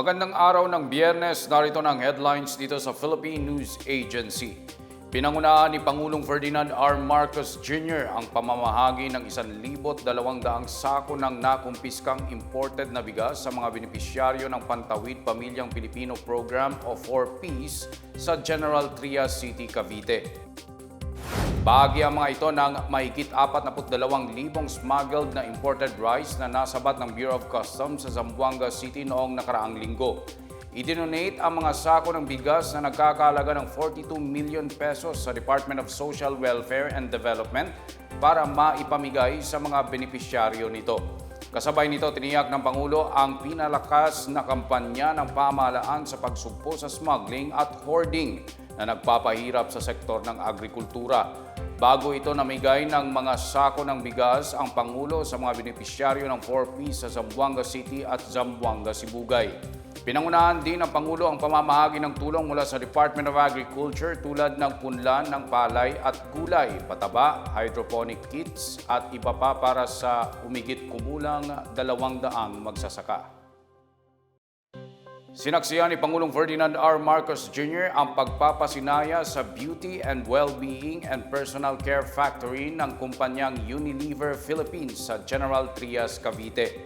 Magandang araw ng biyernes, narito ng headlines dito sa Philippine News Agency. Pinangunahan ni Pangulong Ferdinand R. Marcos Jr. ang pamamahagi ng 1,200 sako ng nakumpiskang imported na bigas sa mga benepisyaryo ng Pantawid Pamilyang Pilipino Program o 4Ps sa General Trias City, Cavite. Bahagi ang mga ito ng mahigit 42,000 smuggled na imported rice na nasabat ng Bureau of Customs sa Zamboanga City noong nakaraang linggo. Idinonate ang mga sako ng bigas na nagkakalaga ng 42 million pesos sa Department of Social Welfare and Development para maipamigay sa mga benepisyaryo nito. Kasabay nito, tiniyak ng Pangulo ang pinalakas na kampanya ng pamahalaan sa pagsugpo sa smuggling at hoarding na nagpapahirap sa sektor ng agrikultura. Bago ito namigay ng mga sako ng bigas ang Pangulo sa mga benepisyaryo ng 4P sa Zamboanga City at Zamboanga, Sibugay. Pinangunahan din ng Pangulo ang pamamahagi ng tulong mula sa Department of Agriculture tulad ng punlan ng palay at gulay, pataba, hydroponic kits at iba pa para sa umigit kumulang dalawang daang magsasaka. Sinaksihan ni Pangulong Ferdinand R. Marcos Jr. ang pagpapasinaya sa Beauty and Wellbeing and Personal Care Factory ng kumpanyang Unilever Philippines sa General Trias, Cavite.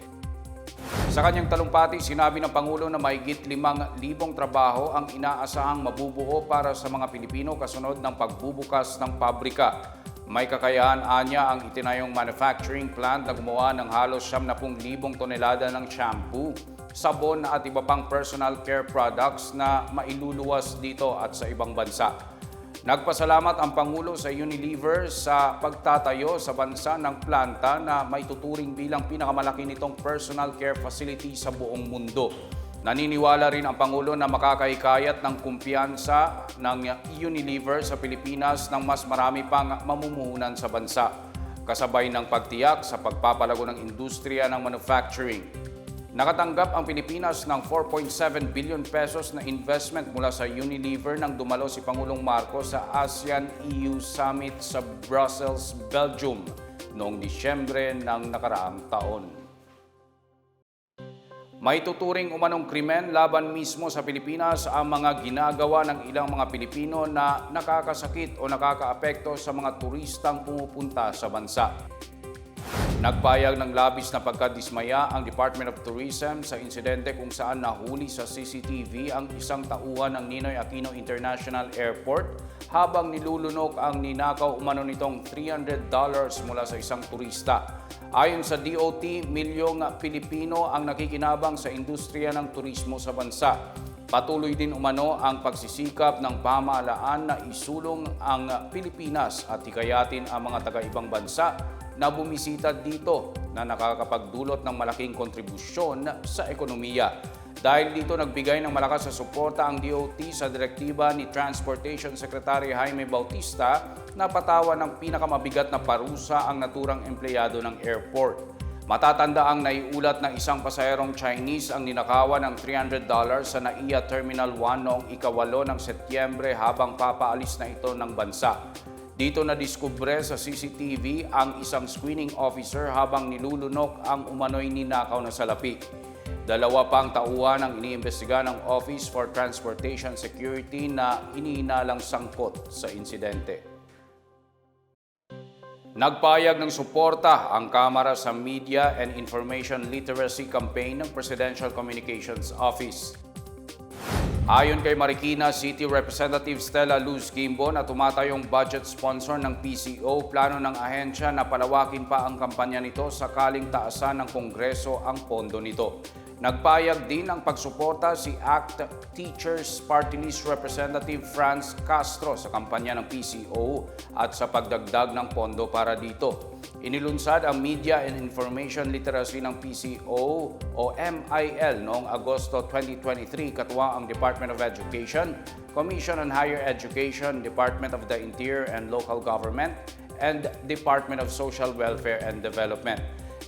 Sa kanyang talumpati, sinabi ng Pangulo na mahigit 5,000 trabaho ang inaasahang mabubuo para sa mga Pilipino kasunod ng pagbubukas ng pabrika. May kakayahan anya ang itinayong manufacturing plant na gumawa ng halos 70,000 tonelada ng shampoo, sabon at iba pang personal care products na mailuluwas dito at sa ibang bansa. Nagpasalamat ang Pangulo sa Unilever sa pagtatayo sa bansa ng planta na maituturing bilang pinakamalaki nitong personal care facility sa buong mundo. Naniniwala rin ang Pangulo na makakahikayat ng kumpiyansa ng Unilever sa Pilipinas ng mas marami pang mamumuhunan sa bansa, kasabay ng pagtiyak sa pagpapalago ng industriya ng manufacturing. Nakatanggap ang Pilipinas ng 4.7 billion pesos na investment mula sa Unilever nang dumalo si Pangulong Marcos sa ASEAN-EU Summit sa Brussels, Belgium noong Disyembre ng nakaraang taon. May tuturing umanong krimen laban mismo sa Pilipinas ang mga ginagawa ng ilang mga Pilipino na nakakasakit o nakakaapekto sa mga turistang pumupunta sa bansa. Nagpayag ng labis na pagkadismaya ang Department of Tourism sa insidente kung saan nahuli sa CCTV ang isang tauhan ng Ninoy Aquino International Airport habang nilulunok ang ninakaw umano nitong $300 mula sa isang turista. Ayon sa DOT, milyong Pilipino ang nakikinabang sa industriya ng turismo sa bansa. Patuloy din umano ang pagsisikap ng pamahalaan na isulong ang Pilipinas at hikayatin ang mga taga-ibang bansa na bumisita dito na nakakapagdulot ng malaking kontribusyon sa ekonomiya. Dahil dito nagbigay ng malakas na suporta ang DOT sa direktiba ni Transportation Secretary Jaime Bautista na patawan ng pinakamabigat na parusa ang naturang empleyado ng airport. Matatanda ang naiulat na isang pasaherong Chinese ang ninakawan ng $300 sa NAIA Terminal 1 noong ikawalo ng Setyembre habang papaalis na ito ng bansa. Dito na diskubre sa CCTV ang isang screening officer habang nilulunok ang umano'y ninakaw na salapi. Dalawa pang tauhan ang iniimbestiga ng Office for Transportation Security na iniinalang sangkot sa insidente. Nagpayag ng suporta ang Kamara sa Media and Information Literacy Campaign ng Presidential Communications Office. Ayon kay Marikina City Representative Stella Luz Kimbo na tumatayong budget sponsor ng PCO, plano ng ahensya na palawakin pa ang kampanya nito sakaling taasan ng Kongreso ang pondo nito. Nagpayag din ang pagsuporta si ACT Teachers Party List Representative Franz Castro sa kampanya ng PCO at sa pagdagdag ng pondo para dito. Inilunsad ang Media and Information Literacy ng PCO o MIL noong Agosto 2023 katuwang ang Department of Education, Commission on Higher Education, Department of the Interior and Local Government, and Department of Social Welfare and Development.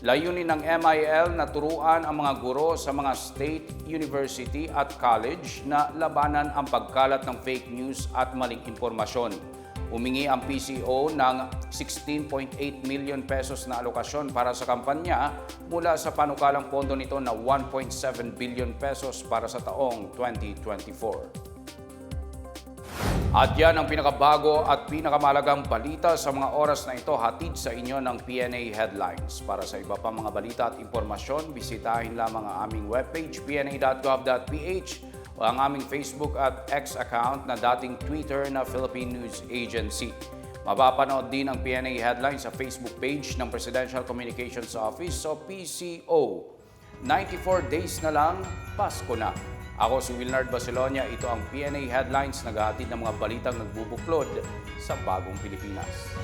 Layunin ng MIL na turuan ang mga guro sa mga state, university at college na labanan ang pagkalat ng fake news at maling impormasyon. Humingi ang PCO ng 16.8 million pesos na alokasyon para sa kampanya mula sa panukalang pondo nito na 1.7 billion pesos para sa taong 2024. At yan ang pinakabago at pinakamalagang balita sa mga oras na ito hatid sa inyo ng PNA Headlines. Para sa iba pang mga balita at impormasyon, bisitahin lamang ang aming webpage pna.gov.ph o ang aming Facebook at X account na dating Twitter na Philippine News Agency. Mapapanood din ang PNA Headlines sa Facebook page ng Presidential Communications Office o PCO. 94 days na lang, Pasko na. Ako si Wilnard Basilonia, ito ang PNA Headlines, naghahatid ng mga balitang nagbubuklod sa bagong Pilipinas.